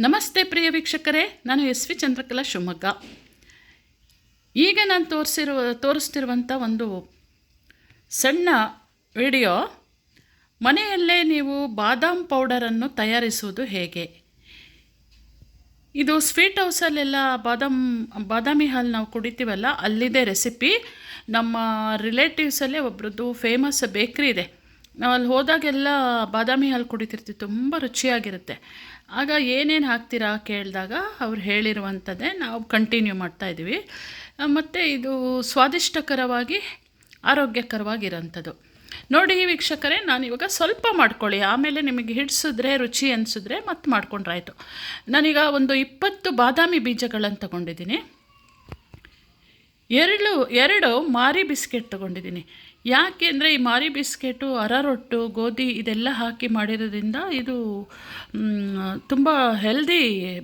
ನಮಸ್ತೆ ಪ್ರಿಯ ವೀಕ್ಷಕರೇ, ನಾನು ಎಸ್ ವಿ ಚಂದ್ರಕಲಾ ಶಿವಮೊಗ್ಗ. ಈಗ ನಾನು ತೋರಿಸಿರುವ ತೋರಿಸ್ತಿರುವಂಥ ಒಂದು ಸಣ್ಣ ವಿಡಿಯೋ. ಮನೆಯಲ್ಲೇ ನೀವು ಬಾದಾಮ್ ಪೌಡರನ್ನು ತಯಾರಿಸುವುದು ಹೇಗೆ? ಇದು ಸ್ವೀಟ್ ಹೌಸಲ್ಲೆಲ್ಲ ಬಾದಾಮ್, ಬಾದಾಮಿ ಹಾಲು ನಾವು ಕುಡಿತೀವಲ್ಲ, ಅಲ್ಲಿದೆ ರೆಸಿಪಿ. ನಮ್ಮ ರಿಲೇಟಿವ್ಸಲ್ಲೇ ಒಬ್ರದ್ದು ಫೇಮಸ್ ಬೇಕ್ರಿ ಇದೆ. ನಾವು ಅಲ್ಲಿ ಹೋದಾಗೆಲ್ಲ ಬಾದಾಮಿ ಹಾಲು ಕುಡಿತಿರ್ತೀವಿ ತುಂಬ ರುಚಿಯಾಗಿರುತ್ತೆ. ಆಗ ಏನೇನು ಹಾಕ್ತೀರಾ ಕೇಳಿದಾಗ ಅವ್ರು ಹೇಳಿರುವಂಥದ್ದೇ ನಾವು ಕಂಟಿನ್ಯೂ ಮಾಡ್ತಾ ಇದ್ದೀವಿ. ಮತ್ತು ಇದು ಸ್ವಾದಿಷ್ಟಕರವಾಗಿ, ಆರೋಗ್ಯಕರವಾಗಿರೋಂಥದ್ದು. ನೋಡಿ ವೀಕ್ಷಕರೇ ನಾನು ಇವಾಗ ಸ್ವಲ್ಪ ಮಾಡ್ಕೊಳ್ಳಿ. ಆಮೇಲೆ ನಿಮಗೆ ಹಿಡಿಸಿದ್ರೆ, ರುಚಿ ಅನಿಸಿದ್ರೆ ಮತ್ತೆ ಮಾಡ್ಕೊಂಡ್ರಾಯಿತು. ನಾನೀಗ ಒಂದು ಇಪ್ಪತ್ತು ಬಾದಾಮಿ ಬೀಜಗಳನ್ನು ತಗೊಂಡಿದ್ದೀನಿ. ಎರಡು ಎರಡು ಮಾರಿ ಬಿಸ್ಕೆಟ್ ತೊಗೊಂಡಿದ್ದೀನಿ. ಯಾಕೆ ಅಂದರೆ ಈ ಮಾರಿ ಬಿಸ್ಕೆಟು ಅರರೊಟ್ಟು ಗೋಧಿ ಇದೆಲ್ಲ ಹಾಕಿ ಮಾಡಿರೋದ್ರಿಂದ ಇದು ತುಂಬ ಹೆಲ್ದಿ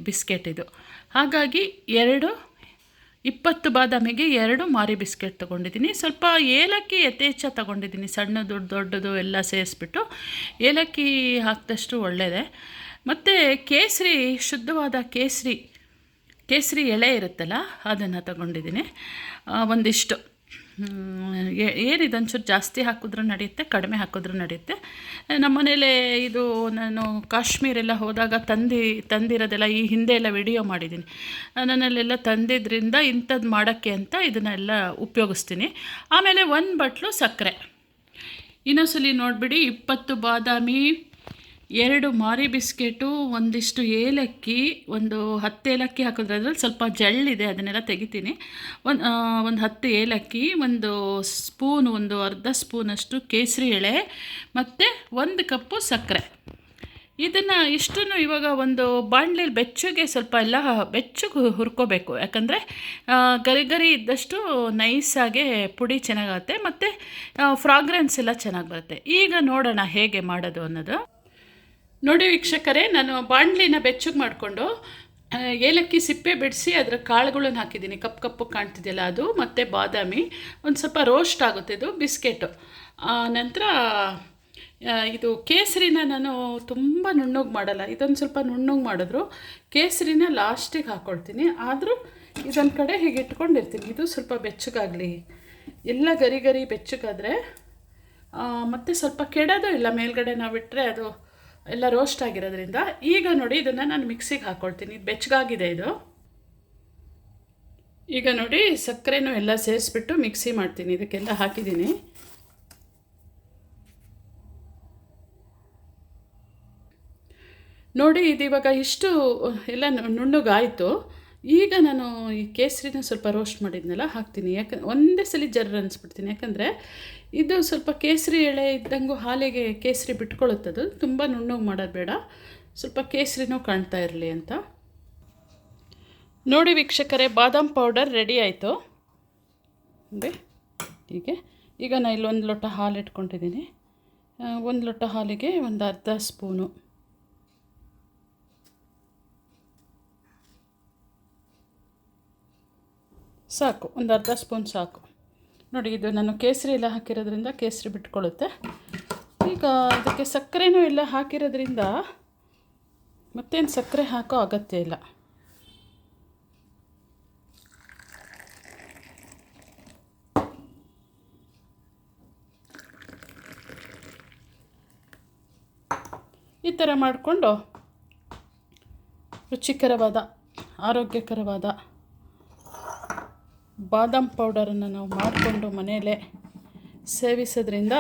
ಬಿಸ್ಕೆಟ್ ಇದು. ಹಾಗಾಗಿ ಎರಡು, ಇಪ್ಪತ್ತು ಬಾದಾಮಿಗೆ ಎರಡು ಮಾರಿ ಬಿಸ್ಕೆಟ್ ತೊಗೊಂಡಿದ್ದೀನಿ. ಸ್ವಲ್ಪ ಏಲಕ್ಕಿ ಯಥೇಚ್ಛ ತೊಗೊಂಡಿದ್ದೀನಿ. ದೊಡ್ಡ ದೊಡ್ಡದು ಎಲ್ಲ ಸೇರಿಸ್ಬಿಟ್ಟು ಏಲಕ್ಕಿ ಹಾಕಿದಷ್ಟು ಒಳ್ಳೆಯದೇ ಮತ್ತು ಕೇಸರಿ, ಶುದ್ಧವಾದ ಕೇಸರಿ ಕೇಸರಿ ಎಳೆ ಇರುತ್ತಲ್ಲ, ಅದನ್ನು ತಗೊಂಡಿದ್ದೀನಿ. ಒಂದಿಷ್ಟು. ಏನಿದೆ ಒಂಚೂರು ಜಾಸ್ತಿ ಹಾಕಿದ್ರೂ ನಡೆಯುತ್ತೆ, ಕಡಿಮೆ ಹಾಕಿದ್ರೂ ನಡೆಯುತ್ತೆ. ನಮ್ಮನೇಲೆ ಇದು ನಾನು ಕಾಶ್ಮೀರೆಲ್ಲ ಹೋದಾಗ ತಂದಿ, ತಂದಿರೋದೆಲ್ಲ ಈ ಹಿಂದೆ ಎಲ್ಲ ವಿಡಿಯೋ ಮಾಡಿದ್ದೀನಿ. ನನ್ನಲ್ಲೆಲ್ಲ ತಂದಿದ್ದರಿಂದ ಇಂಥದ್ದು ಮಾಡೋಕ್ಕೆ ಅಂತ ಇದನ್ನೆಲ್ಲ ಉಪಯೋಗಿಸ್ತೀನಿ. ಆಮೇಲೆ ಒಂದು ಬಟ್ಲು ಸಕ್ಕರೆ. ಇನ್ನೊಂದ್ಸಲಿ ನೋಡಿಬಿಡಿ, ಇಪ್ಪತ್ತು ಬಾದಾಮಿ ಎರಡು ಮಾರಿ ಬಿಸ್ಕೆಟು, ಒಂದಿಷ್ಟು ಏಲಕ್ಕಿ, ಒಂದು ಹತ್ತು ಏಲಕ್ಕಿ ಹಾಕಿದ್ರೆ ಅದ್ರಲ್ಲಿ ಸ್ವಲ್ಪ ಜಳ್ಳಿದೆ ಅದನ್ನೆಲ್ಲ ತೆಗಿತೀನಿ. ಒಂದು ಒಂದು ಹತ್ತು ಏಲಕ್ಕಿ, ಒಂದು ಸ್ಪೂನ್, ಒಂದು ಅರ್ಧ ಸ್ಪೂನಷ್ಟು ಕೇಸರಿ ಎಳೆ, ಮತ್ತು ಒಂದು ಕಪ್ಪು ಸಕ್ಕರೆ. ಇದನ್ನು ಇಷ್ಟನ್ನು ಇವಾಗ ಒಂದು ಬಾಣಲೆಯಲ್ಲಿ ಬೆಚ್ಚಗೆ ಸ್ವಲ್ಪ ಎಲ್ಲ ಬೆಚ್ಚಗೆ ಹುರ್ಕೋಬೇಕು. ಯಾಕಂದರೆ ಗರಿ ಗರಿ ಇದ್ದಷ್ಟು ನೈಸಾಗೆ ಪುಡಿ ಚೆನ್ನಾಗಾಗುತ್ತೆ, ಮತ್ತು ಫ್ರಾಗ್ರೆನ್ಸ್ ಎಲ್ಲ ಚೆನ್ನಾಗಿ ಬರುತ್ತೆ. ಈಗ ನೋಡೋಣ ಹೇಗೆ ಮಾಡೋದು ಅನ್ನೋದು. ನೋಡಿ ವೀಕ್ಷಕರೇ, ನಾನು ಬಾಣಲಿನ ಬೆಚ್ಚಗೆ ಮಾಡಿಕೊಂಡು ಏಲಕ್ಕಿ ಸಿಪ್ಪೆ ಬಿಡಿಸಿ ಅದರ ಕಾಳುಗಳನ್ನು ಹಾಕಿದ್ದೀನಿ. ಕಪ್ಪು ಕಪ್ಪು ಕಾಣ್ತಿದೆಯಲ್ಲ ಅದು, ಮತ್ತು ಬಾದಾಮಿ, ಒಂದು ಸ್ವಲ್ಪ ರೋಸ್ಟ್ ಆಗುತ್ತೆ ಇದು, ಬಿಸ್ಕೆಟು. ನಂತರ ಇದು ಕೇಸರಿನ ನಾನು ತುಂಬ ನುಣ್ಣಗೆ ಮಾಡಲ್ಲ. ಇದೊಂದು ಸ್ವಲ್ಪ ನುಣ್ಣಗೆ ಮಾಡಿದ್ರು. ಕೇಸರಿನ ಲಾಸ್ಟಿಗೆ ಹಾಕ್ಕೊಳ್ತೀನಿ ಆದರೂ ಇದೊಂದು ಕಡೆ ಹೀಗೆ ಇಟ್ಕೊಂಡಿರ್ತೀನಿ. ಇದು ಸ್ವಲ್ಪ ಬೆಚ್ಚಗಾಗಲಿ. ಎಲ್ಲ ಗರಿ ಗರಿ ಬೆಚ್ಚಗಾದರೆ ಮತ್ತು ಸ್ವಲ್ಪ ಕೆಡೋದು ಇಲ್ಲ. ಮೇಲ್ಗಡೆ ನಾವು ಇಟ್ಟರೆ ಅದು ಎಲ್ಲ ರೋಸ್ಟ್ ಆಗಿರೋದ್ರಿಂದ ಈಗ ನೋಡಿ ಇದನ್ನು ನಾನು ಮಿಕ್ಸಿಗೆ ಹಾಕ್ಕೊಳ್ತೀನಿ ಬೆಚ್ಚಗಾಗಿದೆ ಇದು. ಈಗ ನೋಡಿ ಸಕ್ಕರೆನೂ ಎಲ್ಲ ಸೇರಿಸ್ಬಿಟ್ಟು ಮಿಕ್ಸಿ ಮಾಡ್ತೀನಿ. ಇದಕ್ಕೆಲ್ಲ ಹಾಕಿದ್ದೀನಿ. ನೋಡಿ ಇದು ಇವಾಗ ಇಷ್ಟು ಎಲ್ಲ ನುಣ್ಣಗಾಯಿತು. ಈಗ ನಾನು ಈ ಕೇಸರಿನ ಸ್ವಲ್ಪ ರೋಸ್ಟ್ ಮಾಡಿದ್ನೆಲ್ಲ, ಹಾಕ್ತೀನಿ. ಯಾಕೆ ಒಂದೇ ಸಲ ಜರ್ರ ಅನಿಸ್ಬಿಡ್ತೀನಿ. ಯಾಕಂದರೆ ಇದು ಸ್ವಲ್ಪ ಕೇಸರಿ ಎಳೆ ಇದ್ದಂಗೂ ಹಾಲಿಗೆ ಕೇಸರಿ ಬಿಟ್ಕೊಳ್ಳುತ್ತದು. ತುಂಬ ನುಣ್ಣಗೆ ಮಾಡೋದು ಬೇಡ. ಸ್ವಲ್ಪ ಕೇಸರಿನೂ ಕಾಣ್ತಾ ಇರಲಿ ಅಂತ. ನೋಡಿ ವೀಕ್ಷಕರೇ, ಬಾದಾಮ್ ಪೌಡರ್ ರೆಡಿ ಆಯಿತು. ಅಂದರೆ ಹೀಗೆ. ಈಗ ನಾನು ಇಲ್ಲೊಂದು ಲೋಟ ಹಾಲು ಇಟ್ಕೊಂಡಿದ್ದೀನಿ. ಒಂದು ಲೋಟ ಹಾಲಿಗೆ ಒಂದು ಅರ್ಧ ಸ್ಪೂನು. ಸಾಕು, ಒಂದು ಅರ್ಧ ಸ್ಪೂನ್ ಸಾಕು. ನೋಡಿ, ಇದು ನಾನು ಕೇಸರಿ ಎಲ್ಲ ಹಾಕಿರೋದ್ರಿಂದ ಕೇಸರಿ ಬಿಟ್ಕೊಳ್ಳುತ್ತೆ. ಈಗ ಅದಕ್ಕೆ ಸಕ್ಕರೆನೂ ಎಲ್ಲ ಹಾಕಿರೋದ್ರಿಂದ ಮತ್ತೇನು ಸಕ್ಕರೆ ಹಾಕೋ ಅಗತ್ಯ ಇಲ್ಲ. ಈ ಥರ ಮಾಡಿಕೊಂಡು ರುಚಿಕರವಾದ, ಆರೋಗ್ಯಕರವಾದ ಬಾದಾಮ್ ಪೌಡರನ್ನು ನಾವು ಮಾಡಿಕೊಂಡು ಮನೆಯಲ್ಲೇ ಸೇವಿಸೋದ್ರಿಂದ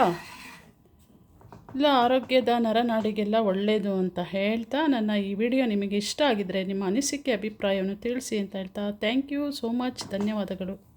ಇಲ್ಲ ಆರೋಗ್ಯದ ನರನಾಡಿಗೆಲ್ಲ ಒಳ್ಳೆಯದು ಅಂತ ಹೇಳ್ತಾ ನನ್ನ ಈ ವಿಡಿಯೋ ನಿಮಗೆ ಇಷ್ಟ ಆಗಿದ್ದರೆ ನಿಮ್ಮ ಅನಿಸಿಕೆ, ಅಭಿಪ್ರಾಯವನ್ನು ತಿಳಿಸಿ ಅಂತ ಹೇಳ್ತಾ ಥ್ಯಾಂಕ್ ಯು ಸೋ ಮಚ್ ಧನ್ಯವಾದಗಳು.